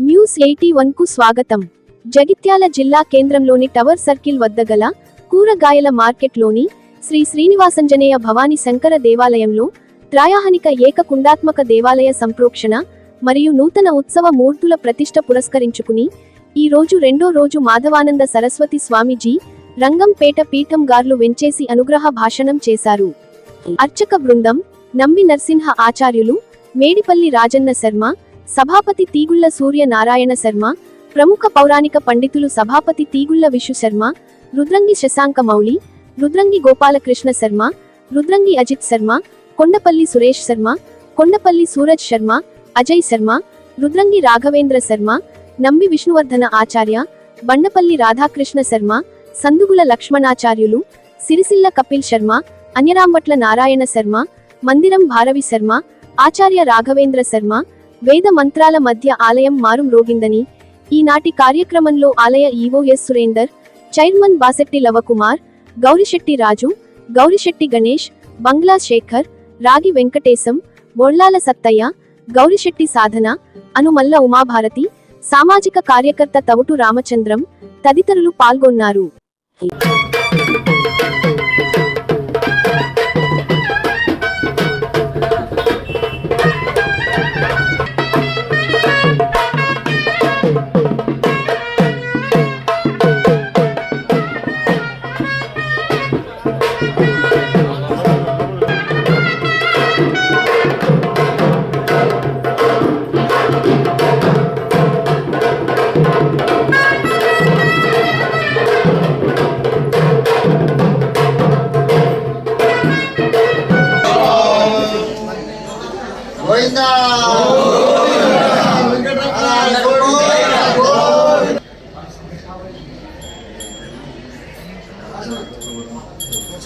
News eighty వన్కు స్వాగతం. జగిత్యాల జిల్లా కేంద్రంలోని టవర్ సర్కిల్ వద్ద గల కూరగాయల మార్కెట్లోని శ్రీ శ్రీనివాసంజనేయ భవాని శంకర దేవాలయంలో త్రాయాహనిక ఏక కుండాత్మక దేవాలయ సంప్రోక్షణ మరియు నూతన ఉత్సవ మూర్తుల ప్రతిష్ట పురస్కరించుకుని ఈ రోజు రెండో రోజు మాధవానంద సరస్వతి స్వామీజీ రంగంపేట పీఠం గార్లు వెంచేసి అనుగ్రహ భాషణం చేశారు. అర్చక బృందం నంబి నరసింహ ఆచార్యులు మేడిపల్లి రాజన్న శర్మ సభాపతి తీగుళ్ళ సూర్య నారాయణ శర్మ ప్రముఖ పౌరాణిక పండితులు సభాపతి తీగుళ్ళ విషు శర్మ రుద్రంగి శశాంక మౌళి రుద్రంగి గోపాలకృష్ణ శర్మ రుద్రంగి అజిత్ శర్మ కొండపల్లి సురేష్ శర్మ కొండపల్లి సూరజ్ శర్మ అజయ్ శర్మ రుద్రంగి రాఘవేంద్ర శర్మ నంబి విష్ణువర్ధన ఆచార్య బండపల్లి రాధాకృష్ణ శర్మ సందుగుల లక్ష్మణాచార్యులు సిరిసిల్ల కపిల్ శర్మ అన్యరాంబట్ల నారాయణ శర్మ మందిరం భారవి శర్మ ఆచార్య రాఘవేంద్ర శర్మ వేద మంత్రాల మధ్య ఆలయం మారుం రోగిందని ఈనాటి కార్యక్రమంలో ఆలయ EO S Surender chairman Basetti Lavakumar Gourishetti Raju Gourishetti Ganesh Bangla Shekar Ragi Venkatesham Bollala Sattaiah Gourisetti సాధన అనుమల్ల ఉమాభారతి సామాజిక కార్యకర్త తవుటు రామచంద్రం తదితరులు పాల్గొన్నారు.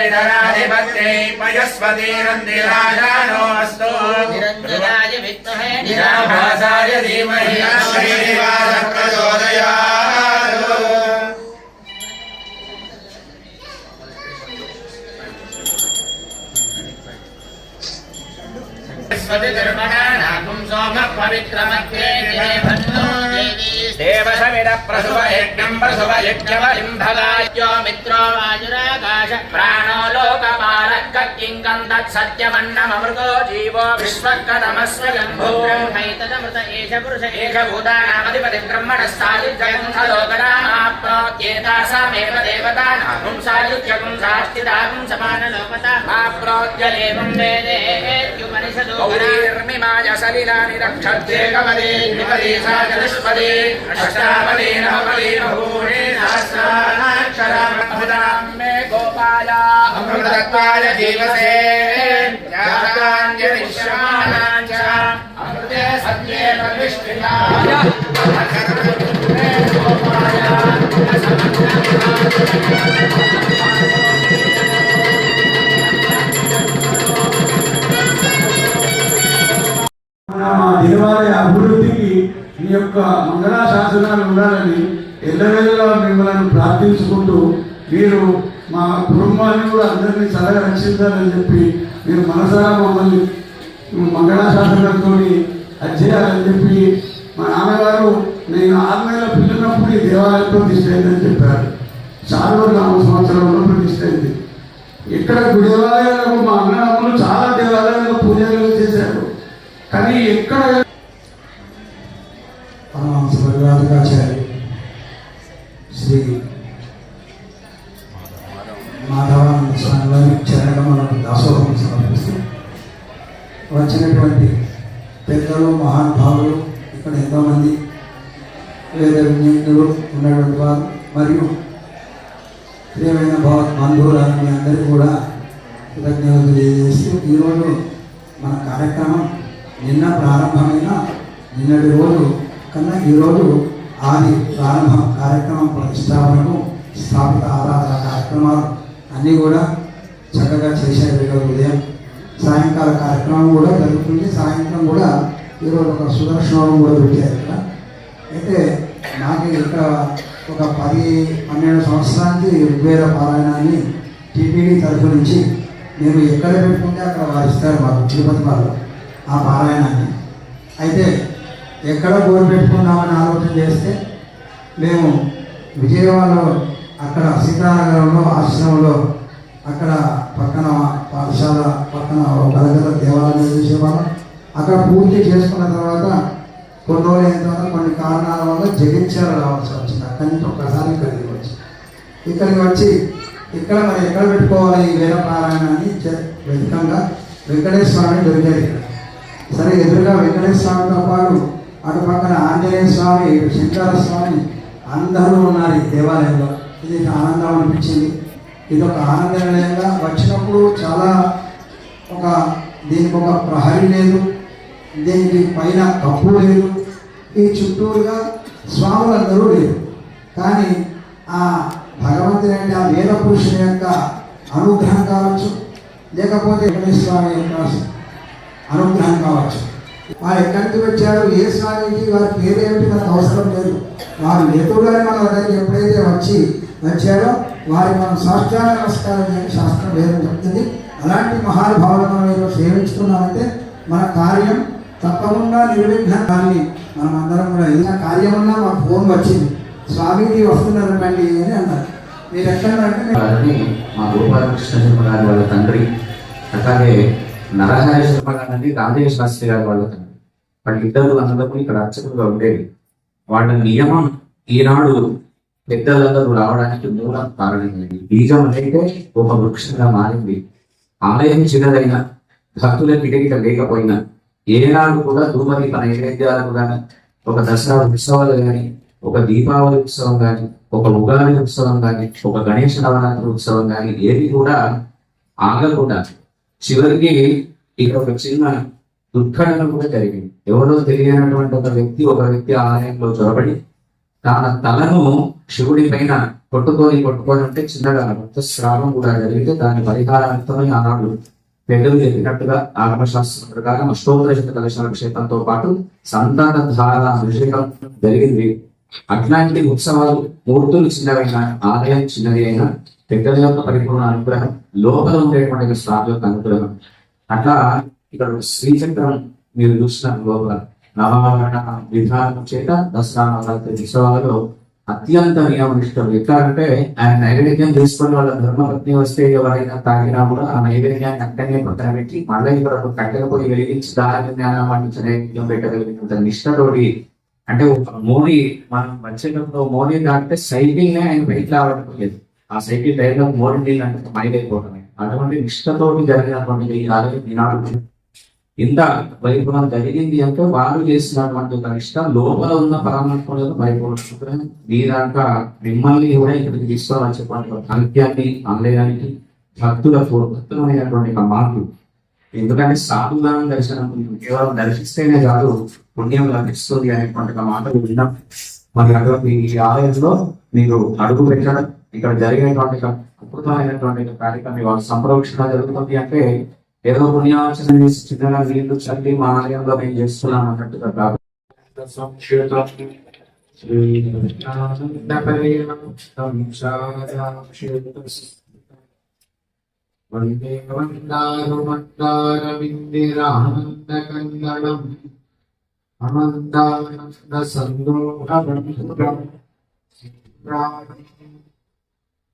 सविधराधिपत्यै पयस्वतीरन्दिराजानो अस्तु निरञ्जनाय विद्महे निराभासाय धीमहि श्रीनिवासः प्रचोदयात् देवसविद प्रसुव यज्ञं प्रसुव यज्ञवलिं भगायो मित्रो वायुराकाश प्राणो लोकपालः किङ्कं तत्सत्यमन्नममृतो जीवो विश्वकदमस्वयम्भो ब्रह्मैतदमृत एष पुरुष एष भूतानामधिपति ब्रह्मणस्तायुज्यगुं सलोकरामाप्नोत्येतासामेव देवतानां सायुज्यगुं साष्टिदागुं समानलोकता समाप्नोत्य एवं वेदेत्युपनिषदो गौरीर्मिमाय सलिलानि रक्षत्ये कमले विपदे सा चतुष्पदे अष्टावदे नवपदे बहूनि सहस्राक्षरामृतां मे गोपाय अमृतत्वाय जीवसे जाताञ्जलिश्यमानां च अमृते सत्ये प्रतिष्ठिताय దేవాలయ అభివృద్ధికి ఈ యొక్క మంగళా శాసనాలు ఉండాలని ఎల్లవేళలా మిమ్మల్ని ప్రార్థించుకుంటూ మీరు మా కుటుంబాన్ని కూడా అందరినీ సలహా రక్షించాలని చెప్పి మీరు మనసారా మమ్మల్ని మంగళా శాసనంతో అది చెప్పి మా నాన్నగారు నేను ఆరు నెలల పిల్లన్నప్పుడు దేవాలయం ప్రతిష్ట అయిందని చెప్పారు. చాలా నాలుగు సంవత్సరంలో ప్రతిష్ట అయింది ఇక్కడ గుడి దేవాలయాలకు మా అన్నదమ్ములు చాలా దేవాలయాల్లో పూజలు చేశారు. కానీ ఎక్కడ పరమహంస శ్రీ మాధవానంద స్వామి వారి చరణములను దాసోహం సమర్పిస్తూ వచ్చినటువంటి పెద్దలు మహానుభావులు ఇక్కడ ఎంతోమంది వేద విజ్ఞానులు ఉన్నటువంటి వారు మరియు ప్రియమైన భావ బంధువులను మీ అందరికీ కూడా కృతజ్ఞతలు తెలియజేసి ఈరోజు మన కార్యక్రమం నిన్న ప్రారంభమైన నిన్నటి రోజు కన్నా ఈరోజు ఆది ప్రారంభం కార్యక్రమం ప్రతిష్టాపనకు స్థాపిత ఆరాధన కార్యక్రమాలు అన్నీ కూడా చక్కగా చేశారు ఈరోజు ఉదయం. సాయంకాల కార్యక్రమం కూడా జరుగుతుంది. సాయంత్రం కూడా ఈరోజు ఒక సుదర్శనం కూడా పెట్టారు ఇక్కడ. అయితే నాకు ఇంకా ఒక పది పన్నెండు సంవత్సరానికి ఋగ్వేద పారాయణాన్ని టీపీడీ తరఫు నుంచి మేము ఎక్కడ పెట్టుకుంటే అక్కడ వారిస్తారు మాకు తిరుపతి వాళ్ళు ఆ పారాయణాన్ని. అయితే ఎక్కడ గోరు పెట్టుకుందామని ఆలోచన చేస్తే మేము విజయవాడలో అక్కడ సీతానగరంలో ఆశ్రమంలో అక్కడ పక్కన పాఠశాల పక్కన ఒక గలగల దేవాలయం చేసేవాళ్ళం. అక్కడ పూర్తి చేసుకున్న తర్వాత కొన్ని రోజులు తర్వాత కొన్ని కారణాల వల్ల జగించారు రావాల్సి వచ్చింది అక్కడి నుంచి ఒకసారి ఇక్కడికి వచ్చి. ఇక్కడికి వచ్చి ఇక్కడ మరి ఎక్కడ పెట్టుకోవాలి ఈ వేద పారాయణాన్ని? చ- వెతకంగా వెంకటేశ్వర స్వామి దొరికాడు ఇక్కడ. సరే ఎదురుగా వెంకటేశ్వర స్వామితో పాటు అటు పక్కన ఆంజనేయ స్వామి శంకర స్వామి అందరూ ఉన్నారు ఈ దేవాలయంలో. ఇది ఆనందం అనిపించింది. ఇది ఒక ఆనంద నిలయంగా వచ్చినప్పుడు చాలా ఒక దీనికి ఒక ప్రహరీ లేదు. దీనికి పైన కప్పు లేదు. ఈ చుట్టూరుగా స్వాములందరూ లేరు. కానీ ఆ భగవంతుని అంటే ఆ వేద పురుషుని యొక్క అనుగ్రహం కావచ్చు లేకపోతే వెంకటేశ్వర స్వామి యొక్క అనుగ్రహం కావచ్చు. వారు ఎక్కడికి వచ్చారు ఏ స్వామికి వారి పేరు ఏమిటి మనకు అవసరం లేదు. వారు ఎదురుగానే మన దగ్గరికి ఎప్పుడైతే వచ్చి వచ్చారో వారి మనం సాష్టాంగ నమస్కారం చేయని శాస్త్రం వేదం చెప్తుంది. అలాంటి మహానుభావులను మనం సేవించుకున్నామంటే మన కార్యం తప్పకుండా నిర్విఘ్నాన్ని మనం అందరం కూడా. ఏదైనా కార్యం ఉన్నా మాకు ఫోన్ వచ్చింది. స్వామీజీ వస్తున్నారు రండి అని అన్నారు. మీరు ఎక్కడంటే మా గోపాలకృష్ణ గారి వాళ్ళ తండ్రి అలాగే నరహరి శర్మ గారిని రాజేష్ శాస్త్రి గారి వాళ్ళ తండ్రి. వాళ్ళిద్దరు అందరూ ఇక్కడ అర్చకులుగా ఉండేవి. వాళ్ళ నియమం ఈనాడు పెద్దలందరూ రావడానికి మూలం కారణమైంది. బీజం అనేది ఒక వృక్షంగా మారింది. ఆలయం చిన్నదైన భక్తుల కిటకిట లేకపోయినా ఏనాడు కూడా ధూమదీప నైవేద్యాలకు కానీ ఒక దసరా ఉత్సవాలు కానీ ఒక దీపావళి ఉత్సవం కానీ ఒక ఉగాది ఉత్సవం కానీ ఒక గణేష నవరాత్రి ఉత్సవం కానీ ఏది కూడా ఆగకుండా చివరికి ఇక్కడ ఒక చిన్న దుర్ఘటన కూడా జరిగింది. ఎవరో తెలియనటువంటి ఒక వ్యక్తి ఒక వ్యక్తి ఆలయంలో చొరబడి తన తలను శివుడి పైన కొట్టుకొని కొట్టుకొని ఉంటే చిన్నగా రక్తస్రావం కూడా జరిగితే దాని పరిహారార్థమై ఆనాడు పెద్దలు చెప్పినట్టుగా ఆగమశాస్త్రం ప్రకారం అష్టోత్తర శత క్షేత్రంతో పాటు సంతాన ధార అభిషేకం జరిగింది. అట్లాంటి ఉత్సవాలు మూర్తులు చిన్నవైన ఆలయం చిన్నది అయినా పెద్దల యొక్క పరిపూర్ణ అనుగ్రహం లోపల ఉండేటువంటి స్వామి యొక్క అనుగ్రహం. అట్లా ఇక్కడ శ్రీచక్రం మీరు చూసిన లోపల నవావరణ విధానం చేత దసరా నవరాత్రి ఉత్సవాలలో అత్యంత నియమనిష్టం ఎట్లా అంటే ఆయన నైవేద్యం తీసుకుని వాళ్ళ ధర్మపత్ని వస్తే ఎవరైనా తాగినా కూడా ఆ నైవేద్యాన్ని అక్కడనే పక్కన పెట్టి మళ్ళీ ఇక్కడ ఒక కట్టెల పోయి వెలిగించి దాని జ్ఞానం వండించిన నైవేద్యం పెట్టగలిగినంత నిష్టతోటి అంటే ఒక మోడీ మనం వచ్చేటప్పుడు మోడీ దాటితే సైకిల్ నే ఆయన బయట రావట్లేదు. ఆ సైకిల్ టైర్లో మోడీ నీళ్ళు అంటే మైలైపోవడమే అటువంటి నిష్టతోటి జరిగినటువంటి ఈ ఆలయం ఈనాడు ఇంత వైభవం జరిగింది అంటే వారు చేసినటువంటి ఒక ఇష్టం లోపల ఉన్న పరమాత్మ యొక్క మీ దాకా మిమ్మల్ని కూడా ఇక్కడికి తీసుకోవాలని చెప్పండి ఒక సాహిత్యాన్ని ఆలయానికి భక్తులకు భక్తులమైనటువంటి ఒక మార్పు. ఎందుకంటే సాధుదానం దర్శనం కేవలం దర్శిస్తేనే కాదు పుణ్యం లభిస్తుంది అనేటువంటి ఒక మాట విన్నాం. మరి అటువంటి ఈ ఆలయంలో మీరు అడుగు పెట్టడం ఇక్కడ జరిగినటువంటి అద్భుతమైనటువంటి కార్యక్రమం వాళ్ళ సంప్రోక్షణ జరుగుతుంది అంటే ఏదో పుణ్యార్చన చేసి చిన్నగా నీళ్ళు చల్లి మా ఆలయంలో మేము చేస్తున్నాం అన్నట్టుగా కాదు. సంక్షితం అనందానంద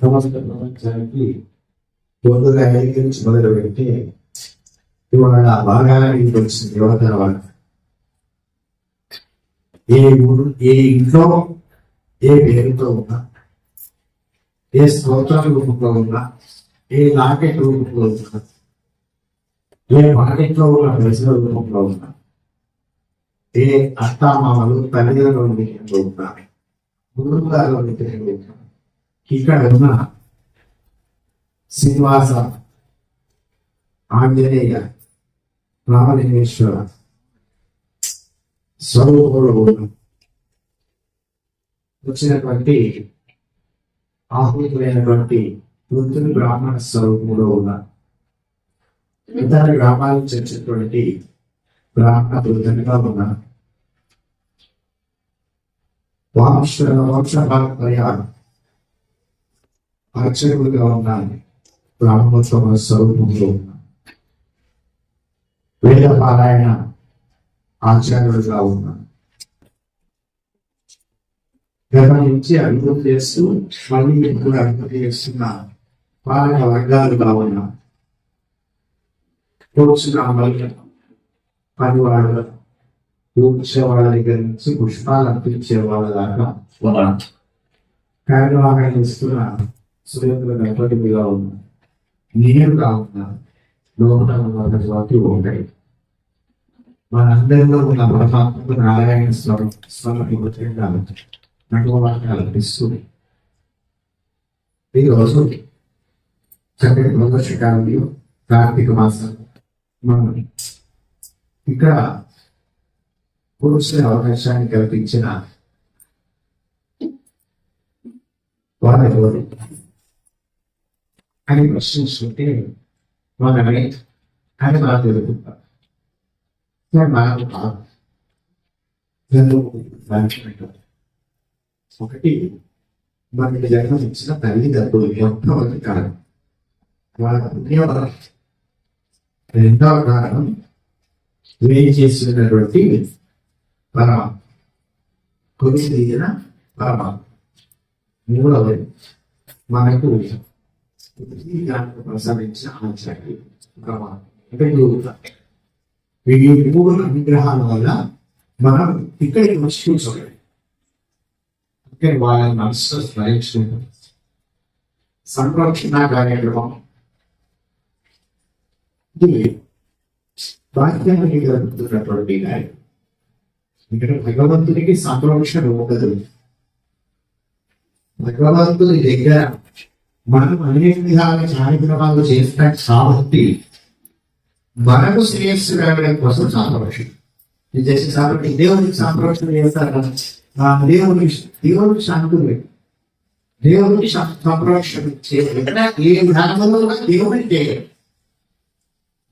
Namaste, Namaste, ముందుగా ఐదు నుంచి మొదలు పెట్టి ఇవాళ బాగానికి వచ్చింది యువతర ఏ ఊరు ఏ ఇంట్లో ఏ పేరుతో ఉన్నా ఏ స్తోత్రం రూపంలో ఉన్నా ఏ లాకెట్ రూపంలో ఉన్నా ఏ పాకెట్లో ఉన్న ప్రజల రూపంలో ఉన్నా ఏ అత్తామామలు తల్లిదండ్రుల రూపంలో ఉన్నా గురువుగారు రూపంలో ఉన్నా ఇక్కడ ఉన్న శ్రీనివాస ఆంజనేయ రామలింగేశ్వర స్వరూపుడు వచ్చినటువంటి ఆహుతులైనటువంటి వృద్ధుని బ్రాహ్మణ స్వరూపంలో ఉన్న ఇతర గ్రామాల నుంచి వచ్చినటువంటి బ్రాహ్మణ వృద్ధునిగా ఉన్న వంశ వంశ అర్చకులుగా ఉన్నాను బ్రాహ్మణోత్సవ స్వరూపంలో ఉన్నాను వేద పారాయణ ఆచార్యులుగా ఉన్నాను గత నుంచి అభివృద్ధి చేస్తూ మళ్ళీ మీరు కూడా అభివృద్ధి చేస్తున్న పాలక వర్గాలుగా ఉన్నా. కూర్చున్నామని పనివాళ్ళ కూర్చే వాళ్ళ దగ్గర నుంచి పుష్పాలు అర్పించే వాళ్ళ దాకా ఉన్నాను కార్యవాహన చేస్తున్న సురేంద్ర గణపతిగా ఉన్నా నీరు కావున లోపల ఉన్నటువంటి ఉంటాయి మనందరిలో ఉన్న పరమాత్మకు నారాయణ స్వరం స్వరం ముఖ్యంగా నటువాన్ని అనిపిస్తుంది. ఈ చక్కటి ప్రదర్శకాలు కార్తీక మాసం. మనం ఇక్కడ పురుషుల అవకాశాన్ని కల్పించిన వారి అని ప్రశ్నిస్తుంటే మనమే అని బాగా తెలుగుతాం నాకు కాదు రెండు దానికి ఒకటి మనకి జన్మ ఇచ్చిన తల్లిదండ్రులు ఎంతమంది కారణం వాళ్ళ రెండవ కారణం వేయి చేసినటువంటి పరమ. కొద్ది దిగిన పరమాత్మ మూడవది మనకు ఈ దాంట్లో ఈ మూడు అనుగ్రహాల వల్ల మనం ఇక్కడికి వచ్చి చూసుకోవాలి అంటే వాళ్ళ మనసు స్మరించడం సంరక్షణ కార్యక్రమం ఇది బాధ్యతగా జరుగుతున్నటువంటి కార్యం ఇక్కడ భగవంతునికి సంరక్షణ ఉండదు భగవంతుని దగ్గర మనం అనేక విధాల కార్యక్రమాలు చేస్తాం కాబట్టి మనకు శ్రేయస్సు కలగడం కోసం సంరక్షణ ఇది చేసి కాబట్టి దేవునికి సంరక్షణ చేస్తారు కదా. దేవుని దేవునికి శాంతులు దేవునికి సం- సంరక్షణ చేయాలి ఏ విధానంలో కూడా దేవుని చేయడం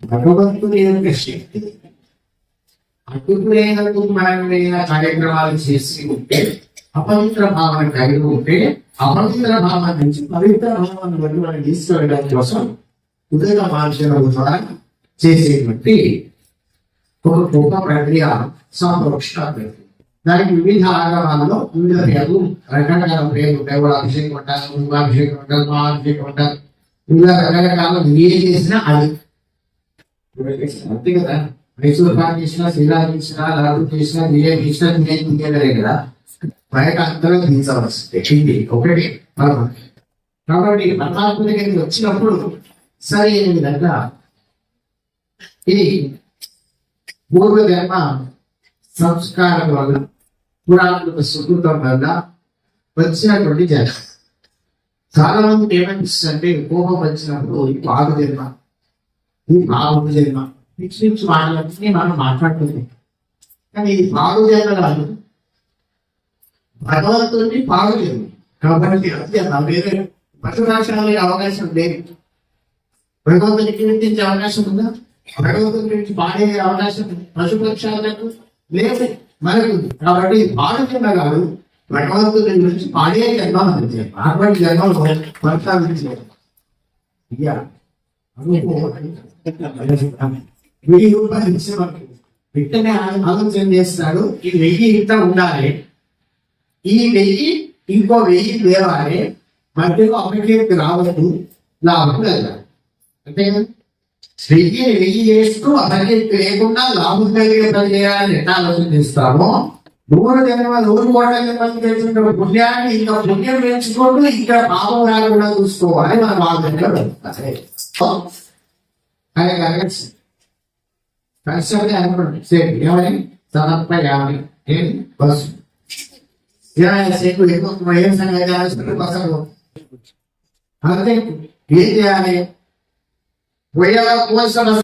భగవంతుని యొక్క శక్తి. అడ్డుకునేందుకు మనమైన కార్యక్రమాలు చేసి ఉంటే అపవిత్ర భావన కలిగి ఉంటే అపవిత్ర భావన నుంచి పవిత్ర భావన బట్టి మనం తీసుకెళ్ళడం కోసం ఉదయ మార్చడం ద్వారా చేసేటువంటి ఒక గొప్ప ప్రక్రియ సంప్రోక్షణ దానికి వివిధ ఆగమాలలో వివిధ పేర్లు రకరకాల పేర్లు ఉంటాయి అభిషేకం ఉంటారు కుంభాభిషేకం ఉంటారు మహాభిషేకం ఉంటారు వివిధ రకరకాల ఏ చేసినా అది. అంతే కదా? మైసూర్ పాన్ చేసినా శ్రీరామ్ చేసినా లాడు చేసినా ఏ చేసినా నేను కదా? బయట అందరూ తీర్చవలసిందే ఇది ఒకటి మనం కాబట్టి పరమాత్మ వచ్చినప్పుడు సరి అయిన విధంగా ఇది పూర్వజన్మ సంస్కారం వల్ల పురాణాత్మక సుకృతం వల్ల వచ్చినటువంటి జన్మ. చాలా మంది ఏమనిపిస్తుంటే కోపం వచ్చినప్పుడు ఈ పాగు జన్మ ఈ పాగు జన్మ పిచ్చి పిచ్చి మాటలన్నీ మనం మాట్లాడుతుంది కానీ ఇది పాగు జన్మ కాదు. భగవంతుడిని పాడలేము కాబట్టి అది అలా వేరే పశురాశాలే అవకాశం లేదు. భగవంతుని కీర్తించే అవకాశం ఉందా? భగవంతుని గురించి పాడే అవకాశం పశుపక్షాలకు లేదు మనకు కాబట్టి పాడుతున్న కాదు భగవంతుని గురించి పాడే జన్మ మనకి అటువంటి జన్మలు కొనసాగించారు వెయ్యి రూపాయలు ఇచ్చి మనకి వెంటనే ఆలోచన చేస్తాడు. ఈ వెయ్యి ఇంత ఉండాలి. ఈ వెయ్యి ఇంకో వెయ్యి లేవాలి మధ్యలో అప్పటికి రావద్దు. లాభం వెళ్ళాలి అంటే వెయ్యి వెయ్యి చేస్తూ అతనికి లేకుండా లాభం కలిగే పని చేయాలని ఎట్లా ఆలోచన చేస్తామో? నూరు జన్మ నూరు కోట్ల జన్మలు చేసిన పుణ్యాన్ని ఇంకా పుణ్యం పెంచుకుంటూ ఇంకా పాపం రాకుండా చూసుకోవాలి మన ఆలోచన అదే. కష్టపడి అనుకోండి. సేపు ఏమని? తనపై యాభై ఏం? బస్సు. ఇరవై సేపు ఎక్కువ ఏం సంగతి ఆలోచన బస్సు ఏం చేయాలి పోయేలా పోసిన